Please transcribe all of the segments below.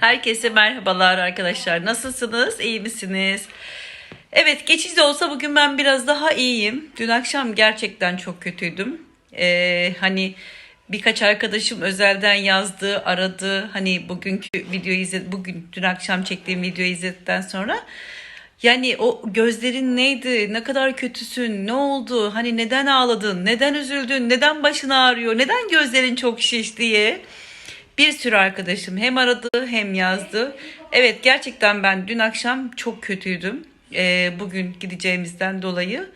Herkese merhabalar arkadaşlar. Nasılsınız? İyi misiniz? Evet geçici de olsa bugün ben biraz daha iyiyim. Dün akşam gerçekten çok kötüydüm. Ee, hani birkaç arkadaşım özelden yazdı, aradı. Hani bugünkü videoyu izledi, bugün dün akşam çektiğim videoyu izledikten sonra yani o gözlerin neydi? Ne kadar kötüsün? Ne oldu? Hani neden ağladın? Neden üzüldün? Neden başın ağrıyor? Neden gözlerin çok şiş diye bir sürü arkadaşım hem aradı hem yazdı. Evet gerçekten ben dün akşam çok kötüydüm. Ee, bugün gideceğimizden dolayı.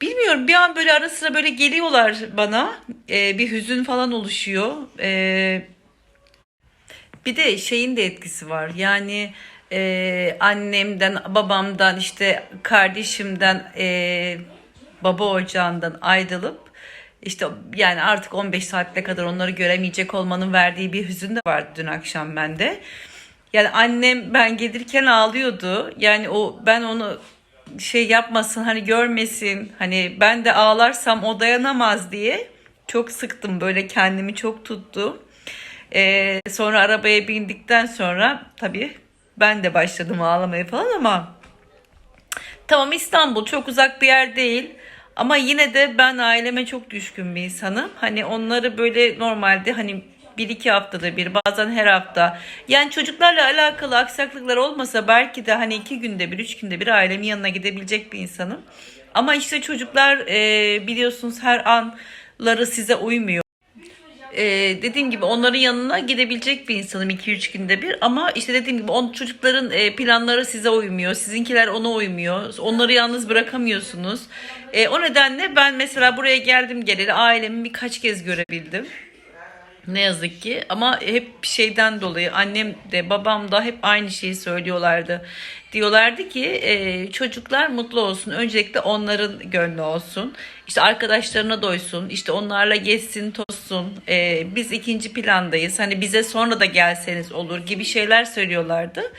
Bilmiyorum bir an böyle ara sıra böyle geliyorlar bana. Ee, bir hüzün falan oluşuyor. Ee, bir de şeyin de etkisi var. Yani e, annemden, babamdan, işte kardeşimden, e, baba ocağından ayrılıp işte yani artık 15 saatte kadar onları göremeyecek olmanın verdiği bir hüzün de vardı dün akşam bende. Yani annem ben gelirken ağlıyordu. Yani o ben onu şey yapmasın hani görmesin hani ben de ağlarsam o dayanamaz diye çok sıktım böyle kendimi çok tuttum. Ee, sonra arabaya bindikten sonra tabii ben de başladım ağlamaya falan ama tamam İstanbul çok uzak bir yer değil ama yine de ben aileme çok düşkün bir insanım. Hani onları böyle normalde hani bir iki haftada bir bazen her hafta yani çocuklarla alakalı aksaklıklar olmasa belki de hani iki günde bir üç günde bir ailemin yanına gidebilecek bir insanım. Ama işte çocuklar e, biliyorsunuz her anları size uymuyor. Ee, dediğim gibi onların yanına gidebilecek bir insanım 2-3 günde bir ama işte dediğim gibi on çocukların e, planları size uymuyor sizinkiler ona uymuyor onları yalnız bırakamıyorsunuz E, o nedenle ben mesela buraya geldim geleli ailemi birkaç kez görebildim ne yazık ki ama hep şeyden dolayı annem de babam da hep aynı şeyi söylüyorlardı. Diyorlardı ki e, çocuklar mutlu olsun. Öncelikle onların gönlü olsun. İşte arkadaşlarına doysun. işte onlarla gezsin, tozsun. E, biz ikinci plandayız. Hani bize sonra da gelseniz olur gibi şeyler söylüyorlardı.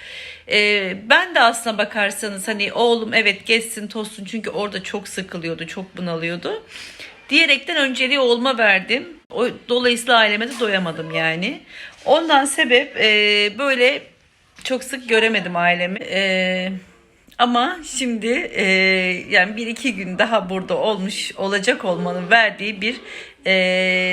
E, ben de aslına bakarsanız hani oğlum evet gezsin, tozsun. Çünkü orada çok sıkılıyordu, çok bunalıyordu diyerekten önceliği olma verdim. O, dolayısıyla aileme de doyamadım yani. Ondan sebep e, böyle çok sık göremedim ailemi. E, ama şimdi e, yani bir iki gün daha burada olmuş olacak olmanın verdiği bir e,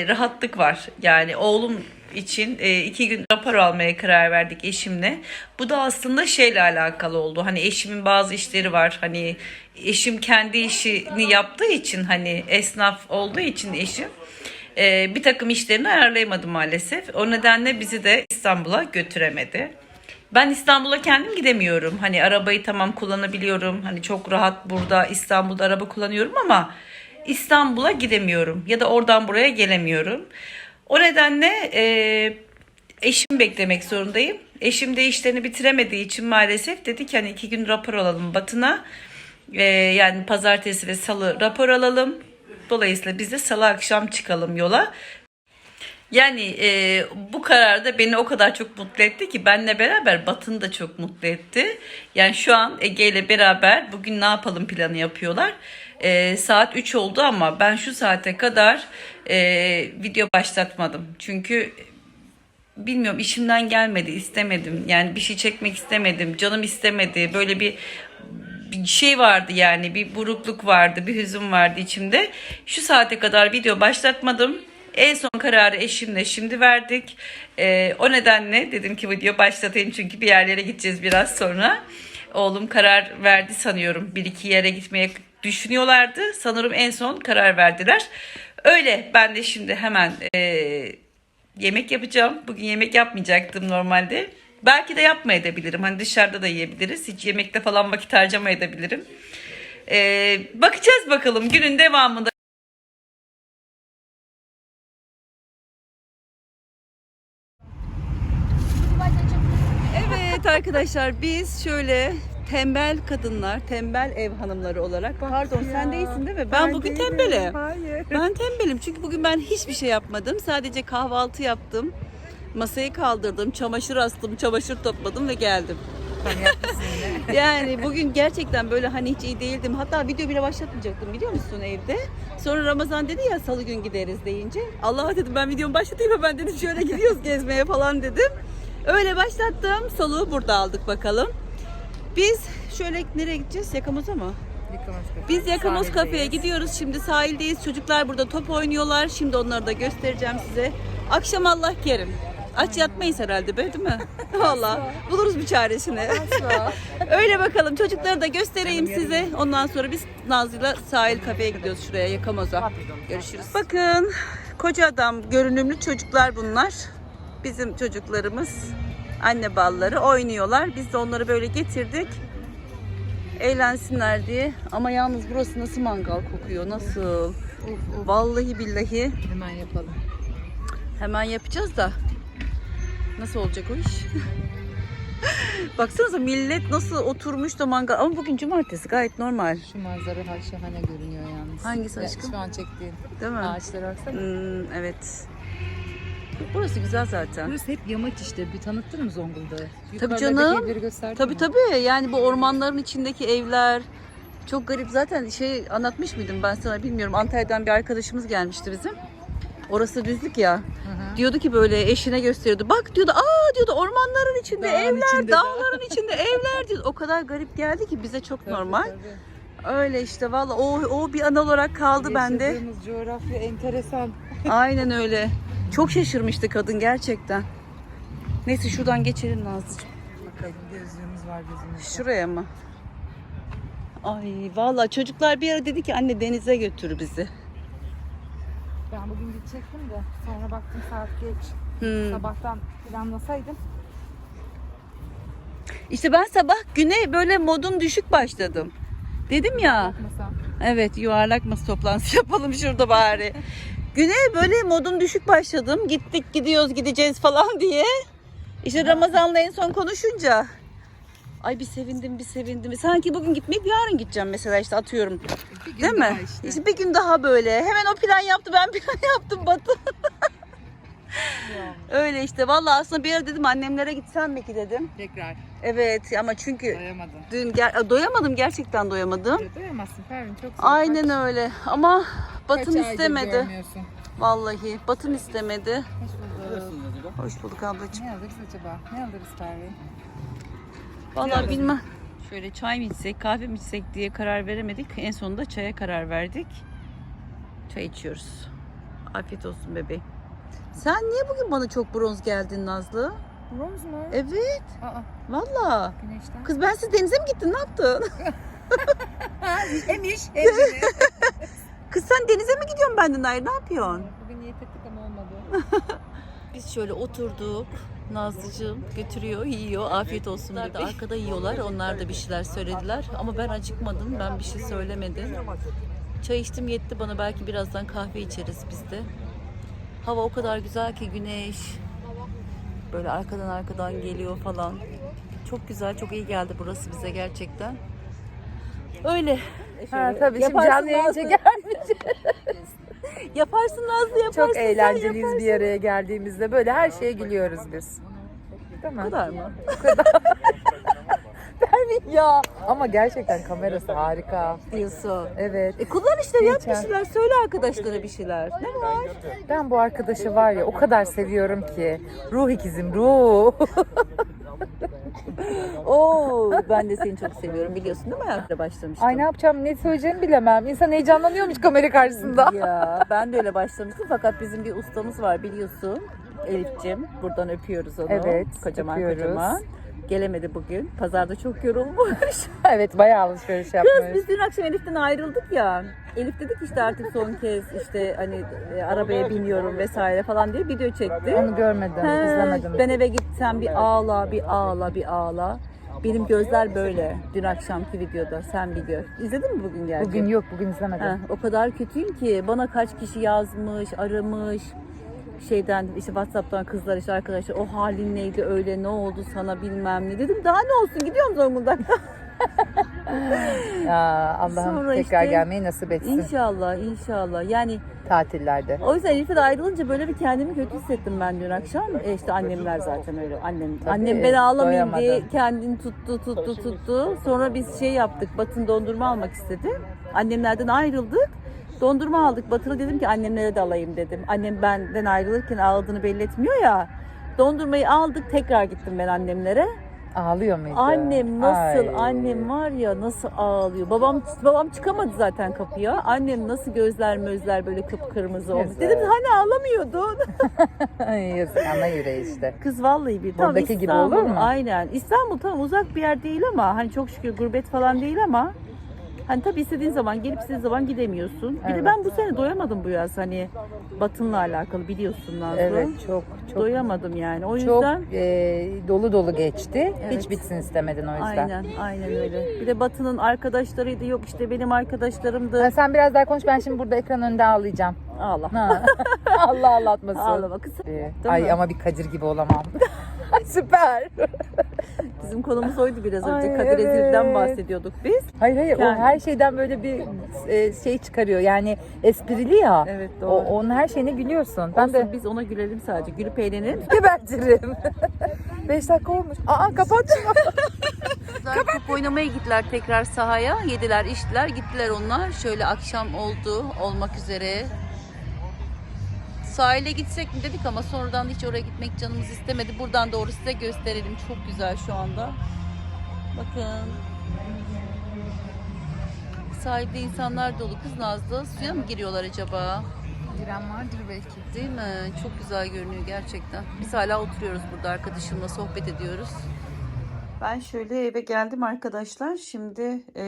rahatlık var. Yani oğlum için e, iki gün rapor almaya karar verdik eşimle. Bu da aslında şeyle alakalı oldu. Hani eşimin bazı işleri var. Hani eşim kendi işini yaptığı için hani esnaf olduğu için eşim e, bir takım işlerini ayarlayamadı maalesef. O nedenle bizi de İstanbul'a götüremedi. Ben İstanbul'a kendim gidemiyorum. Hani arabayı tamam kullanabiliyorum. Hani çok rahat burada İstanbul'da araba kullanıyorum ama İstanbul'a gidemiyorum. Ya da oradan buraya gelemiyorum. O nedenle e, eşimi beklemek zorundayım. Eşim de işlerini bitiremediği için maalesef dedi ki hani iki gün rapor alalım Batın'a. E, yani pazartesi ve salı rapor alalım. Dolayısıyla biz de salı akşam çıkalım yola. Yani e, bu karar da beni o kadar çok mutlu etti ki benle beraber Batın da çok mutlu etti. Yani şu an Ege ile beraber bugün ne yapalım planı yapıyorlar. E, saat 3 oldu ama ben şu saate kadar e, video başlatmadım. Çünkü bilmiyorum işimden gelmedi istemedim. Yani bir şey çekmek istemedim. Canım istemedi. Böyle bir bir şey vardı yani bir burukluk vardı bir hüzün vardı içimde. Şu saate kadar video başlatmadım. En son kararı eşimle şimdi verdik. Ee, o nedenle dedim ki video başlatayım çünkü bir yerlere gideceğiz biraz sonra. Oğlum karar verdi sanıyorum. Bir iki yere gitmeye düşünüyorlardı. Sanırım en son karar verdiler. Öyle ben de şimdi hemen e, yemek yapacağım. Bugün yemek yapmayacaktım normalde. Belki de yapmayabilirim. Hani dışarıda da yiyebiliriz. Hiç yemekte falan vakit harcamayabilirim. Ee, bakacağız bakalım günün devamında. Evet arkadaşlar biz şöyle tembel kadınlar, tembel ev hanımları olarak pardon sen değilsin değil mi? Ben, bugün değilim, tembelim. Hayır. Ben tembelim çünkü bugün ben hiçbir şey yapmadım. Sadece kahvaltı yaptım. Masayı kaldırdım, çamaşır astım, çamaşır topladım ve geldim. yani bugün gerçekten böyle hani hiç iyi değildim. Hatta video bile başlatmayacaktım biliyor musun evde. Sonra Ramazan dedi ya salı gün gideriz deyince. Allah dedim ben videomu başlatayım ben dedim şöyle gidiyoruz gezmeye falan dedim. Öyle başlattım. Soluğu burada aldık bakalım. Biz şöyle nereye gideceğiz? Yakamoza mı? Biz Yakamoz kafeye gidiyoruz. Şimdi sahildeyiz. Çocuklar burada top oynuyorlar. Şimdi onları da göstereceğim size. Akşam Allah kerim. Aç yatmayız herhalde be değil mi? Valla buluruz bir çaresini. Öyle bakalım çocukları da göstereyim size. Ondan sonra biz Nazlı'yla sahil kafeye gidiyoruz şuraya Yakamoz'a. Görüşürüz. Bakın koca adam görünümlü çocuklar bunlar. Bizim çocuklarımız anne balları oynuyorlar. Biz de onları böyle getirdik. Eğlensinler diye. Ama yalnız burası nasıl mangal kokuyor? Nasıl? Vallahi billahi. Hemen yapalım. Hemen yapacağız da. Nasıl olacak o iş? Baksanıza millet nasıl oturmuş da mangal. Ama bugün cumartesi gayet normal. Şu manzara ha- şahane görünüyor yalnız. Hangisi Ya, aşkım? Şu an çektiğin Değil mi? ağaçlara baksana. Hmm, evet. Burası güzel zaten. Burası hep yamaç işte. Bir tanıttın mı Zonguldak'ı? Tabii canım. Tabii mi? tabii. Yani bu ormanların içindeki evler çok garip. Zaten şey anlatmış mıydım ben sana bilmiyorum. Antalya'dan bir arkadaşımız gelmişti bizim. Orası düzlük ya. Hı hı. Diyordu ki böyle eşine gösteriyordu. Bak diyordu aa diyordu ormanların içinde Dağın evler, içinde de." dağların içinde evler diyordu. O kadar garip geldi ki bize çok Tabii, normal. tabii. Öyle işte valla o, o bir an olarak kaldı bende. Yaşadığımız coğrafya enteresan. Aynen öyle. Çok şaşırmıştı kadın gerçekten. Neyse şuradan geçelim Nazlıcığım. Bakalım gözlüğümüz var gözümüzde. Şuraya mı? Ay valla çocuklar bir ara dedi ki anne denize götür bizi. Ben bugün gidecektim de sonra baktım saat geç. Hmm. Sabahtan planlasaydım. İşte ben sabah güne böyle modum düşük başladım. Dedim ya. Evet yuvarlak masa toplantısı yapalım şurada bari. Güne böyle modum düşük başladım. Gittik gidiyoruz gideceğiz falan diye. İşte Ramazan'la en son konuşunca. Ay bir sevindim bir sevindim. Sanki bugün gitmeyip yarın gideceğim mesela işte atıyorum. Değil mi? Işte. İşte bir gün daha böyle. Hemen o plan yaptı ben plan yaptım Batı. Öyle işte. Vallahi aslında bir ara dedim annemlere gitsem mi ki dedim. Tekrar Evet ama çünkü doyamadım. dün ger- doyamadım gerçekten doyamadım. Ya Doyamazsın Pervin çok zor. Aynen Kaç- öyle ama kaç Batım aydır istemedi. görmüyorsun. Vallahi Batım istemedi. Hoş bulduk. Hoş bulduk ablacığım. Ne alırız acaba? Ne alırız Pervin? Vallahi bilmem. Şöyle çay mı içsek, kahve mi içsek diye karar veremedik. En sonunda çaya karar verdik. Çay içiyoruz. Afiyet olsun bebeğim. Sen niye bugün bana çok bronz geldin Nazlı? Bronz mu? Evet. Aa, Vallahi. güneşten. Kız ben siz denize mi gittin? Ne yaptın? Hem iş hem güneş. Kız sen denize mi gidiyorsun benden ayrı? Ne yapıyorsun? Bugün niyet ettik ama olmadı. Biz şöyle oturduk. Nazlıcığım götürüyor, yiyor. Afiyet olsun. Da arkada yiyorlar. Onlar da bir şeyler söylediler. Ama ben acıkmadım. Ben bir şey söylemedim. Çay içtim yetti bana. Belki birazdan kahve içeriz biz de. Hava o kadar güzel ki güneş. Böyle arkadan arkadan geliyor falan. Çok güzel, çok iyi geldi burası bize gerçekten. Öyle. Ha, tabii şimdi canlı yayın çekermiş. Yaparsın Nazlı yaparsın. Çok eğlenceliyiz yaparsın. bir araya geldiğimizde. Böyle her şeye gülüyoruz biz. Değil Bu kadar mı? Pervin ya. Ama gerçekten kamerası harika. Diyorsun. Evet. E kullan işte yap bir şeyler. Söyle arkadaşlara bir şeyler. Ne var? Ben bu arkadaşı var ya o kadar seviyorum ki. Ruh ikizim ruh. Oo, ben de seni çok seviyorum biliyorsun değil mi? Hayatla başlamıştım. Ay ne yapacağım ne söyleyeceğimi bilemem. İnsan heyecanlanıyormuş kamera karşısında. Ya ben de öyle başlamıştım fakat bizim bir ustamız var biliyorsun. Elif'cim. Buradan öpüyoruz onu. Evet, Kocaman öpüyoruz. kocaman. Gelemedi bugün. Pazarda çok yorulmuş. evet bayağı alışveriş Kız yapmıyoruz. biz dün akşam Elif'ten ayrıldık ya. Elif dedik işte artık son kez işte hani e, arabaya biniyorum vesaire falan diye video çekti. Onu görmedim, He, izlemedim. Ben eve gitsem bir ağla, bir ağla, bir ağla. Benim gözler böyle. Dün akşamki videoda sen biliyor. İzledin mi bugün gerçi? Bugün yok, bugün izlemedim. Heh, o kadar kötüyüm ki bana kaç kişi yazmış, aramış. Şeyden işte WhatsApp'tan kızlar işte arkadaşlar o halin neydi öyle ne oldu sana bilmem ne dedim daha ne olsun gidiyorum Zonguldak'ta. Ya Allah'ım Sonra tekrar işte- gelmeyi nasip etsin inşallah inşallah yani tatillerde. o yüzden Elif'le de ayrılınca böyle bir kendimi kötü hissettim ben dün akşam. E işte annemler zaten öyle annem Tabii, annem ben ağlamayayım diye kendini tuttu tuttu tuttu. Sonra biz şey yaptık Batın dondurma almak istedi. Annemlerden ayrıldık. Dondurma aldık. Batır'a dedim ki annemlere de alayım dedim. Annem benden ayrılırken ağladığını belli etmiyor ya. Dondurmayı aldık tekrar gittim ben annemlere. Ağlıyor muydu? Annem nasıl Ay. annem var ya nasıl ağlıyor. Babam babam çıkamadı zaten kapıya. Annem nasıl gözler mözler böyle kıpkırmızı olmuş. Yazık. Dedim hani ağlamıyordun. Yazık ana yüreği işte. Kız vallahi bir tam Buradaki gibi İstanbul, olur mu? Aynen. İstanbul tam uzak bir yer değil ama hani çok şükür gurbet falan değil ama hani tabii istediğin zaman gelip istediğin zaman gidemiyorsun. Bir de Evet. ben bu sene doyamadım bu yaz hani Batın'la alakalı biliyorsun Nazlı. Evet çok çok Doyamadım yani. O çok yüzden e, dolu dolu geçti. Evet. Hiç bitsin istemedin o yüzden. aynen aynen öyle. Bir de Batı'nın arkadaşlarıydı yok işte benim arkadaşlarımdı. Ha, sen biraz daha konuş ben şimdi burada ekran önünde ağlayacağım. Ağla. Ha. Allah ağlatmasın. Ağlama kızım. Ee, Ay mi? ama bir Kadir gibi olamam. Süper. Bizim konumuz oydu biraz önce. Ay, Kadir Ezil'den evet. bahsediyorduk biz. Hayır hayır Yani. o her şeyden böyle bir e, şey çıkarıyor. Yani esprili ya. Evet O, doğru. onun her şeyine gülüyorsun. Ben Olsun, de biz ona gülelim sadece. Gülüp eğlenelim. gebertirim. 5 dakika olmuş. Aa kapat. Kızlar top oynamaya gittiler tekrar sahaya. Yediler, içtiler, gittiler onlar. Şöyle akşam oldu olmak üzere. Sahile gitsek mi dedik ama sonradan hiç oraya gitmek canımız istemedi. Buradan doğru size gösterelim. Çok güzel şu anda. Bakın. Sahilde insanlar dolu. Kız Nazlı suya mı giriyorlar acaba? Giren vardır belki. Değil mi? Çok güzel görünüyor gerçekten. Biz hala oturuyoruz burada arkadaşımla sohbet ediyoruz. Ben şöyle eve geldim arkadaşlar. Şimdi e,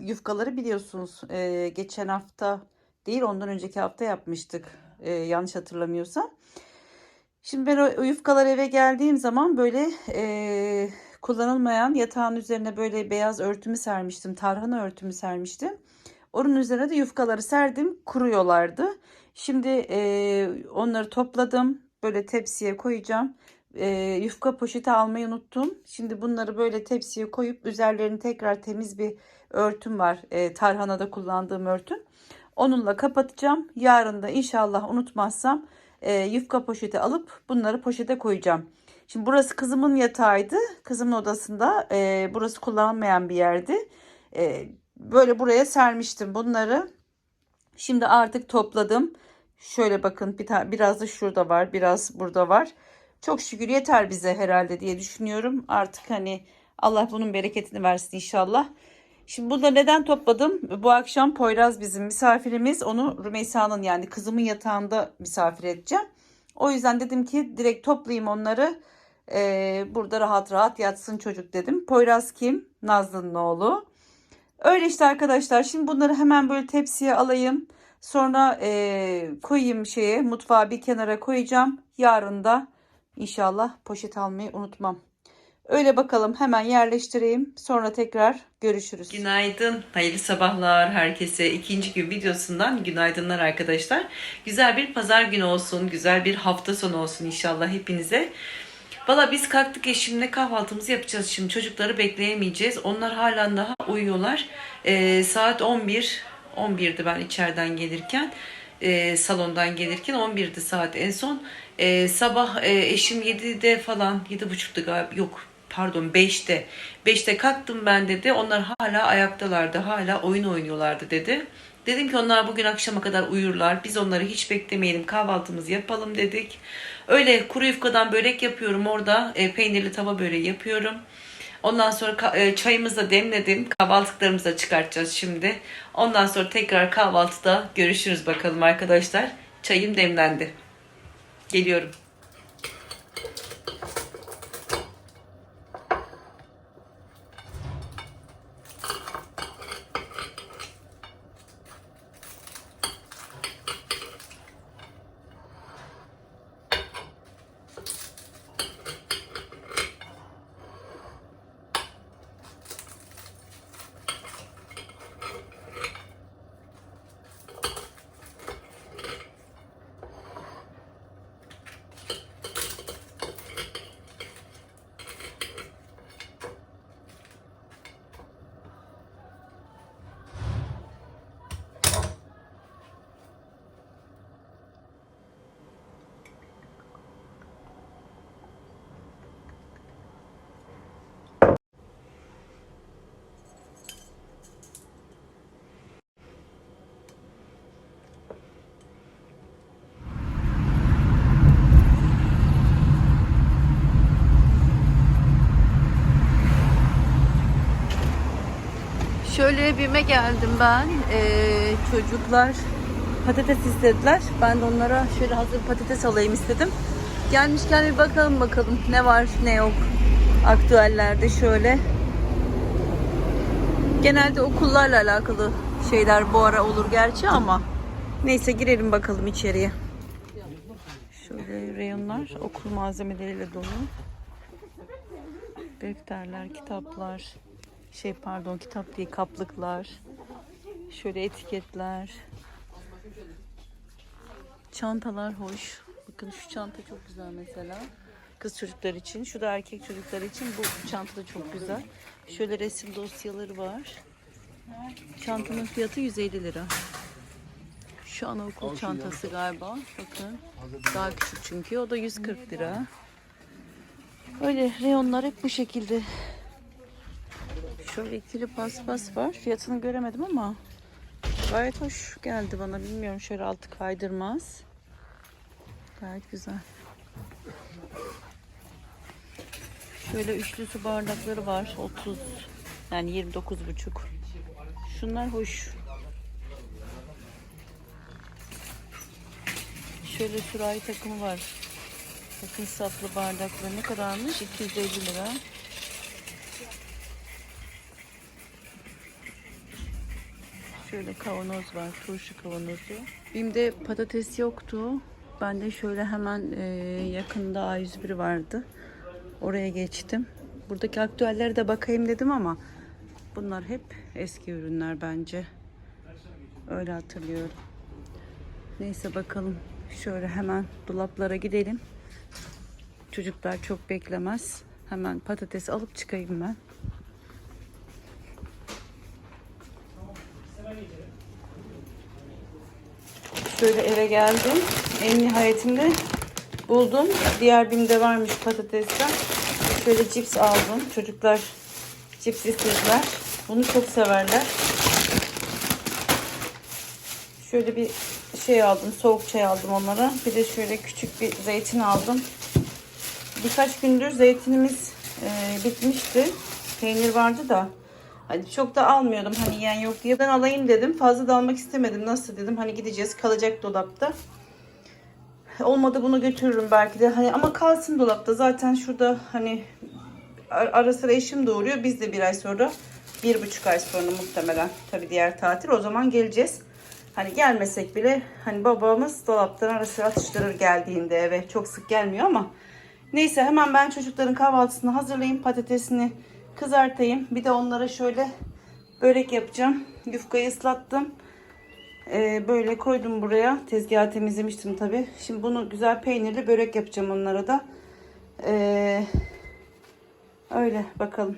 yufkaları biliyorsunuz. E, geçen hafta değil ondan önceki hafta yapmıştık. E, yanlış hatırlamıyorsam. Şimdi ben o, yufkalar eve geldiğim zaman böyle e, kullanılmayan yatağın üzerine böyle beyaz örtümü sermiştim. Tarhana örtümü sermiştim. Onun üzerine de yufkaları serdim. Kuruyorlardı. Şimdi e, onları topladım. Böyle tepsiye koyacağım. E, yufka poşeti almayı unuttum. Şimdi bunları böyle tepsiye koyup üzerlerini tekrar temiz bir örtüm var. E, tarhanada kullandığım örtüm. Onunla kapatacağım. Yarın da inşallah unutmazsam e, yufka poşeti alıp bunları poşete koyacağım. Şimdi burası kızımın yatağıydı. Kızımın odasında e, burası kullanılmayan bir yerdi. E, böyle buraya sermiştim bunları. Şimdi artık topladım. Şöyle bakın bir biraz da şurada var, biraz burada var. Çok şükür yeter bize herhalde diye düşünüyorum. Artık hani Allah bunun bereketini versin inşallah. Şimdi bunları neden topladım? Bu akşam Poyraz bizim misafirimiz. Onu Rümeysa'nın yani kızımın yatağında misafir edeceğim. O yüzden dedim ki direkt toplayayım onları. Ee, burada rahat rahat yatsın çocuk dedim. Poyraz kim? Nazlı'nın oğlu. Öyle işte arkadaşlar. Şimdi bunları hemen böyle tepsiye alayım. Sonra e, koyayım şeye mutfağa bir kenara koyacağım. Yarın da inşallah poşet almayı unutmam. Öyle bakalım hemen yerleştireyim. Sonra tekrar görüşürüz. Günaydın. Hayırlı sabahlar herkese. İkinci gün videosundan günaydınlar arkadaşlar. Güzel bir pazar günü olsun. Güzel bir hafta sonu olsun inşallah hepinize. Valla biz kalktık eşimle kahvaltımızı yapacağız şimdi. Çocukları bekleyemeyeceğiz. Onlar halen daha uyuyorlar. Ee, saat 11. 11'di ben içeriden gelirken. e, salondan gelirken 11'di saat en son. E, sabah e, eşim 7'de falan 7.30'da galiba yok pardon 5'te 5'te kalktım ben dedi. Onlar hala ayaktalardı. Hala oyun oynuyorlardı dedi. Dedim ki onlar bugün akşama kadar uyurlar. Biz onları hiç beklemeyelim. Kahvaltımızı yapalım dedik. Öyle kuru yufkadan börek yapıyorum orada. E, peynirli tava böreği yapıyorum. Ondan sonra e, çayımızı da demledim. Kahvaltılıklarımızı da çıkartacağız şimdi. Ondan sonra tekrar kahvaltıda görüşürüz bakalım arkadaşlar. Çayım demlendi. Geliyorum. Şöyle BİM'e geldim ben. Ee, çocuklar patates istediler. Ben de onlara şöyle hazır patates alayım istedim. Gelmişken bir bakalım bakalım ne var ne yok. Aktüellerde şöyle. Genelde okullarla alakalı şeyler bu ara olur gerçi ama neyse girelim bakalım içeriye. Şöyle reyonlar okul malzemeleriyle dolu. Defterler, kitaplar, şey pardon kitap değil kaplıklar. Şöyle etiketler. Çantalar hoş. Bakın şu çanta çok güzel mesela. Kız çocuklar için. Şu da erkek çocuklar için. Bu çanta da çok güzel. Şöyle resim dosyaları var. Çantanın fiyatı 150 lira. Şu anaokul çantası galiba. Bakın. Daha küçük çünkü. O da 140 lira. Öyle reyonlar hep bu şekilde. Şöyle ikili paspas var. Fiyatını göremedim ama gayet hoş geldi bana. Bilmiyorum şöyle altı kaydırmaz. Gayet güzel. Şöyle üçlü su bardakları var. 30 yani 29 buçuk. Şunlar hoş. Şöyle sürahi takımı var. Bakın saplı bardaklar ne kadarmış? 250 lira. Şöyle kavanoz var, turşu kavanozu. Bim'de patates yoktu. Ben de şöyle hemen e, yakında A101 vardı. Oraya geçtim. Buradaki aktüellere de bakayım dedim ama bunlar hep eski ürünler bence. Öyle hatırlıyorum. Neyse bakalım. Şöyle hemen dolaplara gidelim. Çocuklar çok beklemez. Hemen patates alıp çıkayım ben. Şöyle eve geldim. En nihayetinde buldum. Diğer bimde varmış patatesler. Şöyle cips aldım. Çocuklar cips istediler. Bunu çok severler. Şöyle bir şey aldım. Soğuk çay aldım onlara. Bir de şöyle küçük bir zeytin aldım. Birkaç gündür zeytinimiz e, bitmişti. Peynir vardı da. Hani çok da almıyordum hani yiyen yok diye. Ben alayım dedim. Fazla da almak istemedim. Nasıl dedim. Hani gideceğiz kalacak dolapta. Olmadı bunu götürürüm belki de. Hani ama kalsın dolapta. Zaten şurada hani ar- ara sıra eşim doğuruyor. Biz de bir ay sonra bir buçuk ay sonra muhtemelen tabii diğer tatil. O zaman geleceğiz. Hani gelmesek bile hani babamız dolaptan ara sıra atıştırır geldiğinde eve. Çok sık gelmiyor ama Neyse hemen ben çocukların kahvaltısını hazırlayayım. Patatesini kızartayım. Bir de onlara şöyle börek yapacağım. Yufkayı ıslattım. Ee, böyle koydum buraya. Tezgahı temizlemiştim tabi. Şimdi bunu güzel peynirli börek yapacağım onlara da. Ee, öyle bakalım.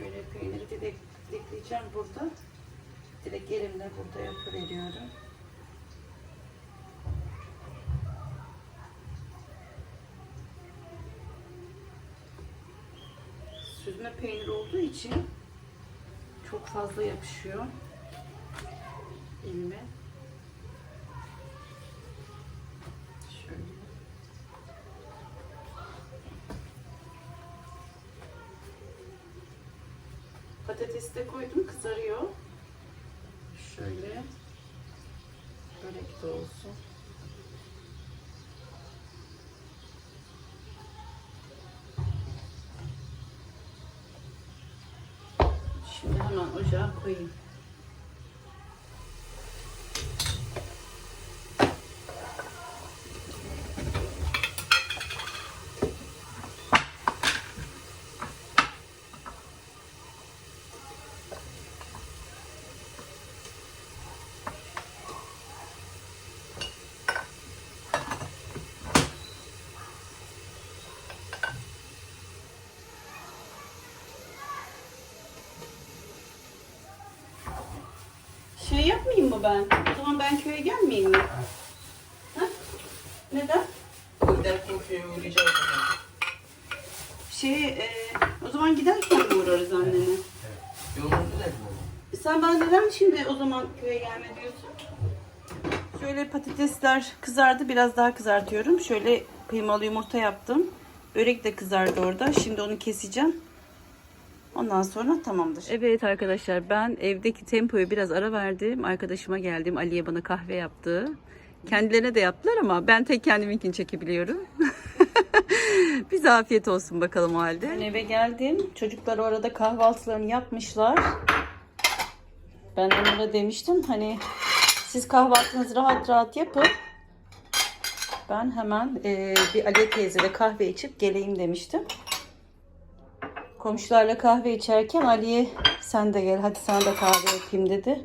Şöyle peyniri direkt dikleyeceğim burada. Direkt elimle burada yapıveriyorum. Süzme peynir olduğu için çok fazla yapışıyor elime. Patatesi de koydum kızarıyor. Şöyle. Börek de olsun. Şimdi hemen ocağa koyayım. Mı ben? O zaman ben köye gelmeyeyim mi? Ha? Neden? Giderken köye uğrayacağız. Şey, e, o zaman giderken mi uğrarız annene? Yolumuzu ne E Sen bana neden şimdi o zaman köye gelme diyorsun? Şöyle patatesler kızardı. Biraz daha kızartıyorum. Şöyle kıymalı yumurta yaptım. Börek de kızardı orada. Şimdi onu keseceğim. Ondan sonra tamamdır. Evet arkadaşlar ben evdeki tempoyu biraz ara verdim. Arkadaşıma geldim. Aliye bana kahve yaptı. Kendilerine de yaptılar ama ben tek kendiminkini çekebiliyorum. Bize afiyet olsun bakalım o halde. Ben eve geldim. Çocuklar orada kahvaltılarını yapmışlar. Ben de onlara demiştim hani siz kahvaltınızı rahat rahat yapın. Ben hemen e, bir Ali teyzede kahve içip geleyim demiştim. Komşularla kahve içerken Ali'ye sen de gel hadi sana da kahve yapayım dedi.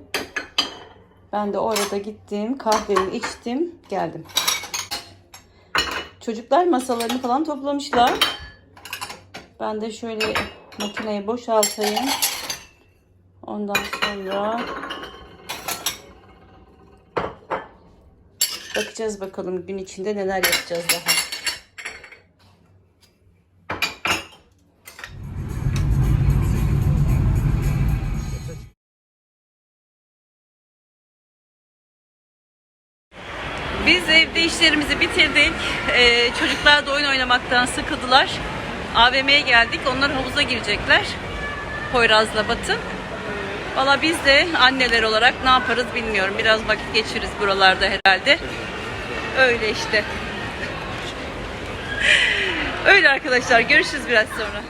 Ben de orada gittim kahvemi içtim geldim. Çocuklar masalarını falan toplamışlar. Ben de şöyle makineyi boşaltayım. Ondan sonra bakacağız bakalım gün içinde neler yapacağız daha. İşlerimizi bitirdik. Ee, çocuklar da oyun oynamaktan sıkıldılar. AVM'ye geldik. Onlar havuza girecekler. Poyraz'la Batı. Valla biz de anneler olarak ne yaparız bilmiyorum. Biraz vakit geçiririz buralarda herhalde. Öyle işte. Öyle arkadaşlar. Görüşürüz biraz sonra.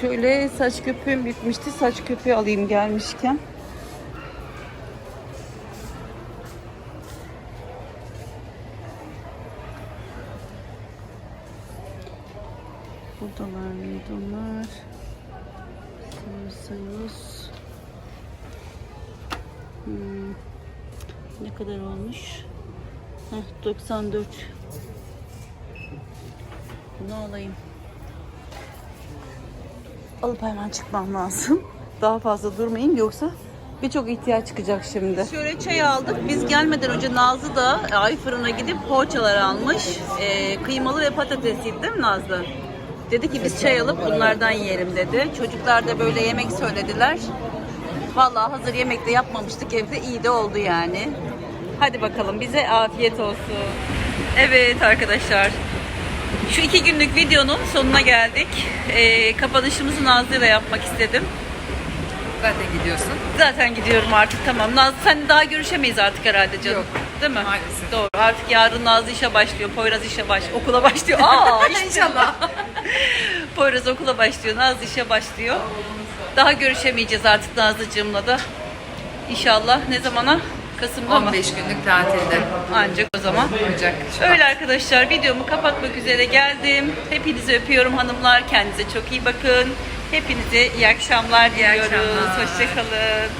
Şöyle saç köpüğüm bitmişti. Saç köpüğü alayım gelmişken. Buradalar mıydı onlar? Sayıyoruz. Hmm. Ne kadar olmuş? Heh, 94. Bunu alayım. Alıp hemen çıkmam lazım. Daha fazla durmayayım yoksa birçok ihtiyaç çıkacak şimdi. Şöyle çay aldık. Biz gelmeden önce Nazlı da ay fırına gidip poğaçalar almış. Ee, kıymalı ve patatesliydi değil mi Nazlı? Dedi ki biz çay alıp bunlardan yiyelim dedi. Çocuklar da böyle yemek söylediler. Vallahi hazır yemek de yapmamıştık evde. iyi de oldu yani. Hadi bakalım bize afiyet olsun. Evet arkadaşlar. Şu iki günlük videonun sonuna geldik. Ee, kapanışımızı Nazlı'yla yapmak istedim. Zaten gidiyorsun. Zaten gidiyorum artık tamam. Nazlı sen daha görüşemeyiz artık herhalde canım. Yok, Değil mi? maalesef. Doğru. Artık yarın Nazlı işe başlıyor. Poyraz işe baş okula başlıyor. Aa İnşallah. Poyraz okula başlıyor. Nazlı işe başlıyor. Daha görüşemeyeceğiz artık Nazlıcığımla da. İnşallah ne zamana? Kasım'da mı? 15 günlük tatilde. Ancak o zaman. Ocak. Öyle arkadaşlar videomu kapatmak üzere geldim. Hepinizi öpüyorum hanımlar. Kendinize çok iyi bakın. Hepinize iyi akşamlar diliyoruz. Hoşçakalın.